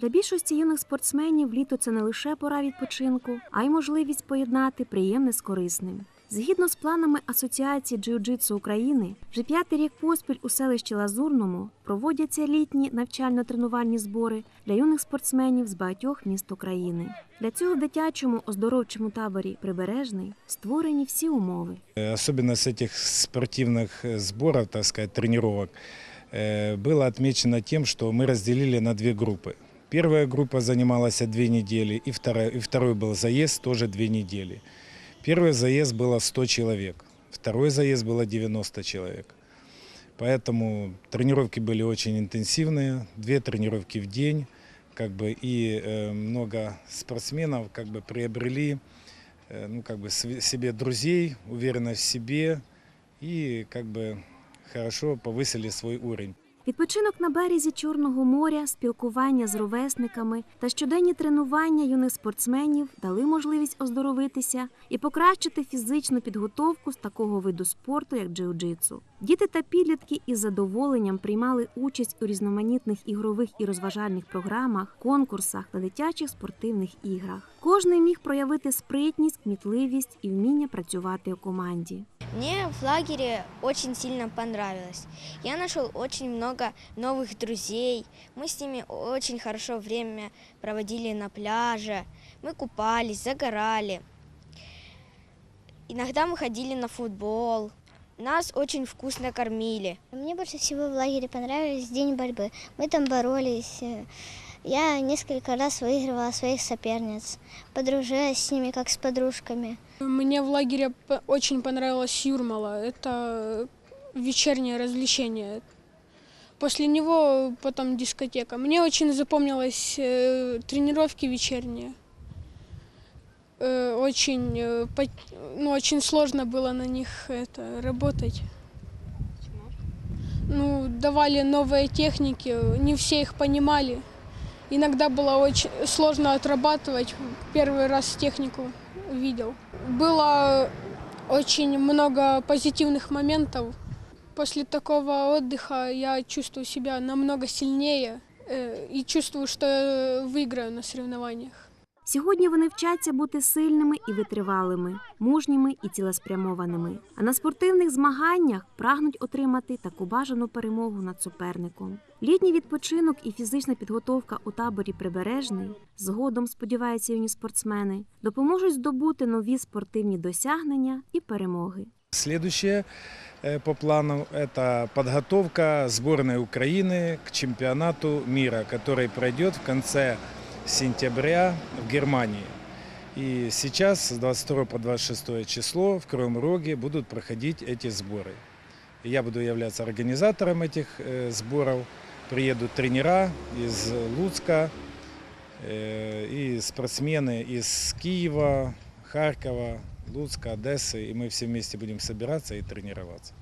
Для більшості юних спортсменів літо це не лише пора відпочинку, а й можливість поєднати приємне з корисним. Згідно з планами Асоціації джиу-джитсу України, вже п'ятий рік поспіль у селищі Лазурному проводяться літні навчально-тренувальні збори для юних спортсменів з багатьох міст України. Для цього в дитячому оздоровчому таборі Прибережний створені всі умови. Э, Особенность этих спортивных э, сборов, так сказать, тренировок, э, было отмечено тем, что мы разделили на две группы. Первая группа занималась две недели, и, вторая, и второй был заезд тоже две недели. Первый заезд было 100 человек, второй заезд было 90 человек. Поэтому тренировки были очень интенсивные, две тренировки в день, как бы и э, много спортсменов как бы приобрели э, ну, как бы себе друзей, уверенность в себе и как бы хорошо повысили свой уровень. Відпочинок на березі Чорного моря, спілкування з ровесниками та щоденні тренування юних спортсменів дали можливість оздоровитися і покращити фізичну підготовку з такого виду спорту, як джиу-джитсу. Діти та підлітки із задоволенням приймали участь у різноманітних ігрових і розважальних програмах, конкурсах та дитячих спортивних іграх. Кожний міг проявити спритність, кмітливість і вміння працювати у команді. Мне в лагере очень сильно понравилось. Я нашел очень много новых друзей. Мы с ними очень хорошо время проводили на пляже. Мы купались, загорали. Иногда мы ходили на футбол. Нас очень вкусно кормили. Мне больше всего в лагере понравились день борьбы. Мы там боролись. Я несколько раз выигрывала своих соперниц, подружилась с ними как с подружками. Мне в лагере очень понравилась Юрмала. Это вечернее развлечение. После него потом дискотека. Мне очень запомнилось э, тренировки вечерние. Э, очень, э, по- ну, очень сложно было на них это, работать. Ну, давали новые техники, не все их понимали. Иногда было очень сложно отрабатывать. Первый раз технику видел. Было очень много позитивных моментов. После такого отдыха я чувствую себя намного сильнее э, и чувствую, что э, выиграю на соревнованиях. Сьогодні вони вчаться бути сильними і витривалими, мужніми і цілеспрямованими. А на спортивних змаганнях прагнуть отримати таку бажану перемогу над суперником. Літній відпочинок і фізична підготовка у таборі Прибережний згодом сподіваються юні спортсмени допоможуть здобути нові спортивні досягнення і перемоги. Следующее э, по плану – это подготовка сборной Украины к чемпионату мира, который пройдет в конце сентября в Германии. И сейчас с 22 по 26 число в Кривом Роге будут проходить эти сборы. И Я буду являться организатором этих э, сборов. Приедут тренера из Луцка э, и спортсмены из Киева, Харькова, Луцка, Одессы. И мы все вместе будем собираться и тренироваться.